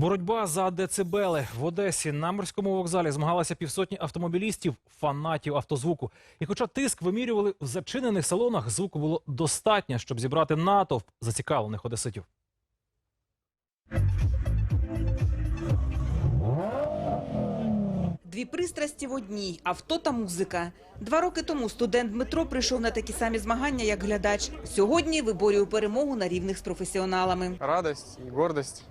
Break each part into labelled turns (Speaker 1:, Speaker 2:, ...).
Speaker 1: Боротьба за децибели в Одесі на морському вокзалі змагалися півсотні автомобілістів, фанатів автозвуку. І хоча тиск вимірювали в зачинених салонах, звуку було достатньо, щоб зібрати натовп зацікавлених одеситів.
Speaker 2: Дві пристрасті в одній авто та музика. Два роки тому студент Дмитро прийшов на такі самі змагання, як глядач. Сьогодні виборює перемогу на рівних з професіоналами.
Speaker 3: радость и гордость.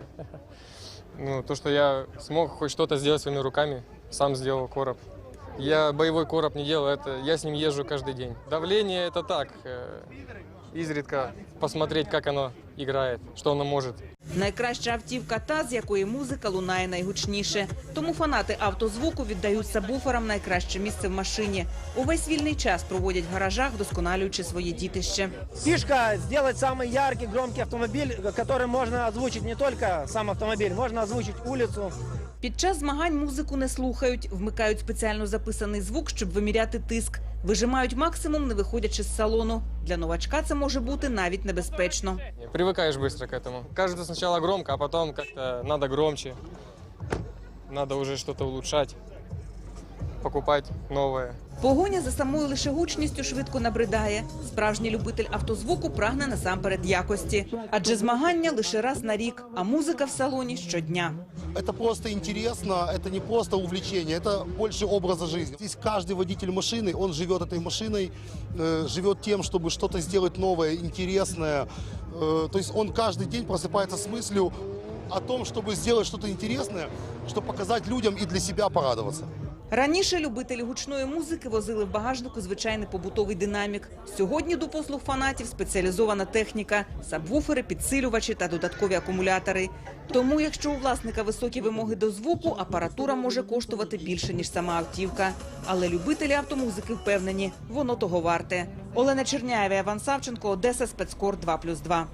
Speaker 3: Ну, то, что я смог хоть что-то сделать своими руками, сам сделал короб. Я боевой короб не делал, это я с ним езжу каждый день. Давление это так, э, изредка посмотреть, как оно играет, что оно может.
Speaker 2: Найкраща автівка та, з якої музика лунає найгучніше. Тому фанати автозвуку віддають сабвуферам найкраще місце в машині. Увесь вільний час проводять в гаражах, вдосконалюючи своє дітище.
Speaker 4: Фишка сделать самый яркий, громкий автомобиль, который можно озвучить не только сам автомобиль, можно озвучить улицу.
Speaker 2: Під час змагань музику не слухають, вмикають спеціально записаний звук, щоб виміряти тиск. Вижимають максимум, не виходячи з салону. Для новачка це може бути навіть небезпечно.
Speaker 3: Привыкаешь быстро к этому. Кажется сначала громко, а потом как-то надо громче. Надо уже что-то улучшать, покупать новое.
Speaker 2: Погоня за самою лише гучністю швидко набридає. Справжній любитель автозвуку прагне насамперед якості, адже змагання лише раз на рік, а музика в салоні щодня.
Speaker 5: Это просто интересно, это не просто увлечение, это больше образа жизни. Здесь каждый водитель машины, он живет этой машиной, э, живет тем, чтобы что-то сделать новое, интересное. Э, то есть он каждый день просыпается с мыслью о том, чтобы сделать что-то интересное, чтобы показать людям и для себя порадоваться.
Speaker 2: Раніше любителі гучної музики возили в багажнику звичайний побутовий динамік. Сьогодні до послуг фанатів спеціалізована техніка, сабвуфери, підсилювачі та додаткові акумулятори. Тому, якщо у власника високі вимоги до звуку, апаратура може коштувати більше ніж сама автівка. Але любителі автомузики впевнені, воно того варте. Олена Черняєва, Іван Савченко, Одеса, спецкор 2+,2.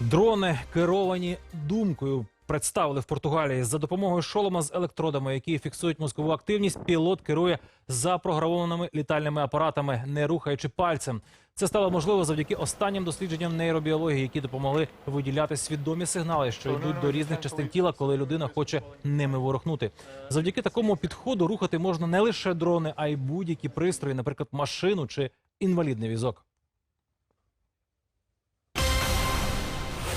Speaker 1: Дрони керовані думкою. Представили в Португалії за допомогою шолома з електродами, які фіксують мозкову активність. Пілот керує запрограмованими літальними апаратами, не рухаючи пальцем. Це стало можливо завдяки останнім дослідженням нейробіології, які допомогли виділяти свідомі сигнали, що йдуть до різних частин тіла, коли людина хоче ними ворухнути. Завдяки такому підходу рухати можна не лише дрони, а й будь-які пристрої, наприклад, машину чи інвалідний візок.